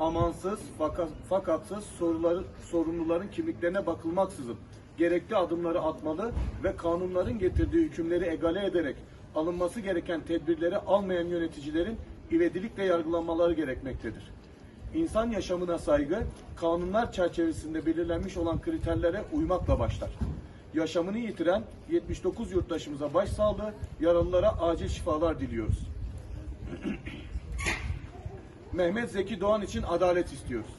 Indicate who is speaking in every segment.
Speaker 1: amansız fakat, fakatsız soruları, sorumluların kimliklerine bakılmaksızın gerekli adımları atmalı ve kanunların getirdiği hükümleri egale ederek alınması gereken tedbirleri almayan yöneticilerin ivedilikle yargılanmaları gerekmektedir. İnsan yaşamına saygı, kanunlar çerçevesinde belirlenmiş olan kriterlere uymakla başlar. Yaşamını yitiren 79 yurttaşımıza başsağlığı, yaralılara acil şifalar diliyoruz. Mehmet Zeki Doğan için adalet istiyoruz.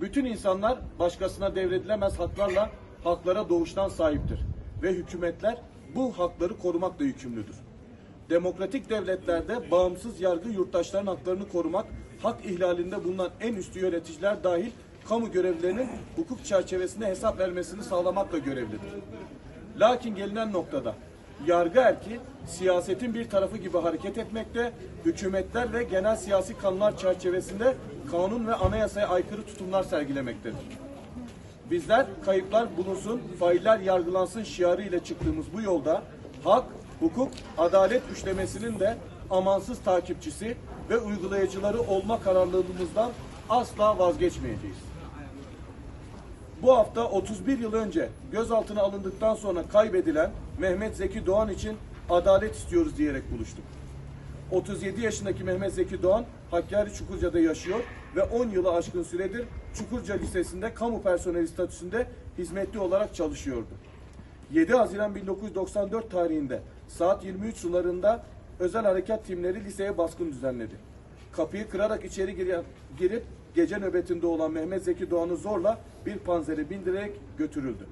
Speaker 1: Bütün insanlar başkasına devredilemez haklarla haklara doğuştan sahiptir ve hükümetler bu hakları korumakla yükümlüdür. Demokratik devletlerde bağımsız yargı yurttaşların haklarını korumak, hak ihlalinde bulunan en üstü yöneticiler dahil kamu görevlilerinin hukuk çerçevesinde hesap vermesini sağlamakla görevlidir. Lakin gelinen noktada yargı erki siyasetin bir tarafı gibi hareket etmekte, hükümetler ve genel siyasi kanunlar çerçevesinde kanun ve anayasaya aykırı tutumlar sergilemektedir. Bizler kayıplar bulunsun, failler yargılansın şiarı ile çıktığımız bu yolda hak, hukuk, adalet üçlemesinin de amansız takipçisi ve uygulayıcıları olma kararlılığımızdan asla vazgeçmeyeceğiz. Bu hafta 31 yıl önce gözaltına alındıktan sonra kaybedilen Mehmet Zeki Doğan için adalet istiyoruz diyerek buluştuk. 37 yaşındaki Mehmet Zeki Doğan Hakkari Çukurca'da yaşıyor ve 10 yılı aşkın süredir Çukurca Lisesi'nde kamu personeli statüsünde hizmetli olarak çalışıyordu. 7 Haziran 1994 tarihinde saat 23 sularında özel harekat timleri liseye baskın düzenledi. Kapıyı kırarak içeri gire- girip gece nöbetinde olan Mehmet Zeki Doğan'ı zorla bir panzere bindirerek götürüldü.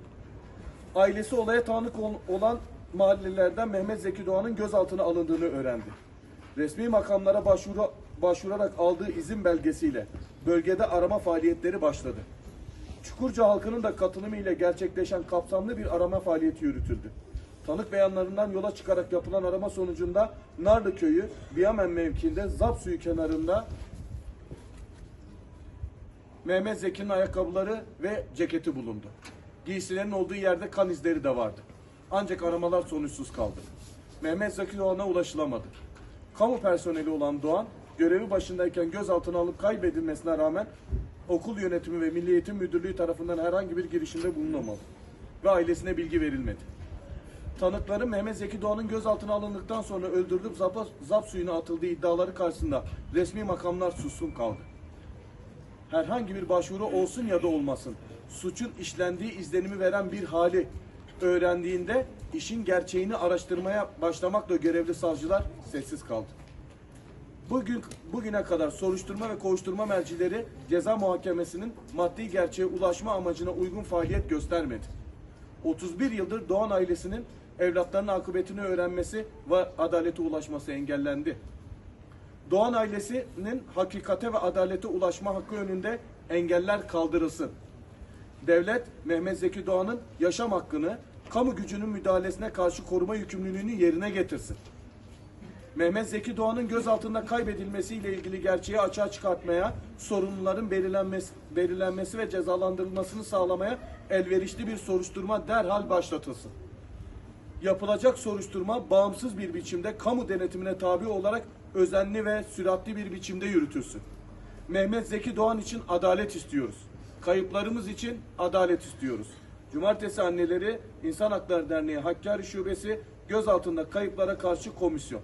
Speaker 1: Ailesi olaya tanık ol- olan mahallelerden Mehmet Zeki Doğan'ın gözaltına alındığını öğrendi. Resmi makamlara başvuru, başvurarak aldığı izin belgesiyle bölgede arama faaliyetleri başladı. Çukurca halkının da katılımıyla gerçekleşen kapsamlı bir arama faaliyeti yürütüldü. Tanık beyanlarından yola çıkarak yapılan arama sonucunda Narlı Köyü, Biyamen mevkiinde Zap suyu kenarında Mehmet Zeki'nin ayakkabıları ve ceketi bulundu. Giysilerin olduğu yerde kan izleri de vardı. Ancak aramalar sonuçsuz kaldı. Mehmet Zeki Doğan'a ulaşılamadı. Kamu personeli olan Doğan, görevi başındayken gözaltına alıp kaybedilmesine rağmen okul yönetimi ve Milli Eğitim Müdürlüğü tarafından herhangi bir girişimde bulunamadı ve ailesine bilgi verilmedi. Tanıkların Mehmet Zeki Doğan'ın gözaltına alındıktan sonra öldürülüp zap, zap suyuna atıldığı iddiaları karşısında resmi makamlar sussun kaldı herhangi bir başvuru olsun ya da olmasın, suçun işlendiği izlenimi veren bir hali öğrendiğinde işin gerçeğini araştırmaya başlamakla görevli savcılar sessiz kaldı. Bugün bugüne kadar soruşturma ve kovuşturma mercileri ceza muhakemesinin maddi gerçeğe ulaşma amacına uygun faaliyet göstermedi. 31 yıldır Doğan ailesinin evlatlarının akıbetini öğrenmesi ve adalete ulaşması engellendi. Doğan ailesinin hakikate ve adalete ulaşma hakkı önünde engeller kaldırılsın. Devlet Mehmet Zeki Doğan'ın yaşam hakkını kamu gücünün müdahalesine karşı koruma yükümlülüğünü yerine getirsin. Mehmet Zeki Doğan'ın gözaltında kaybedilmesiyle ilgili gerçeği açığa çıkartmaya, sorumluların belirlenmesi, belirlenmesi ve cezalandırılmasını sağlamaya elverişli bir soruşturma derhal başlatılsın yapılacak soruşturma bağımsız bir biçimde kamu denetimine tabi olarak özenli ve süratli bir biçimde yürütülsün. Mehmet Zeki Doğan için adalet istiyoruz. Kayıplarımız için adalet istiyoruz. Cumartesi Anneleri İnsan Hakları Derneği Hakkari Şubesi gözaltında kayıplara karşı komisyon.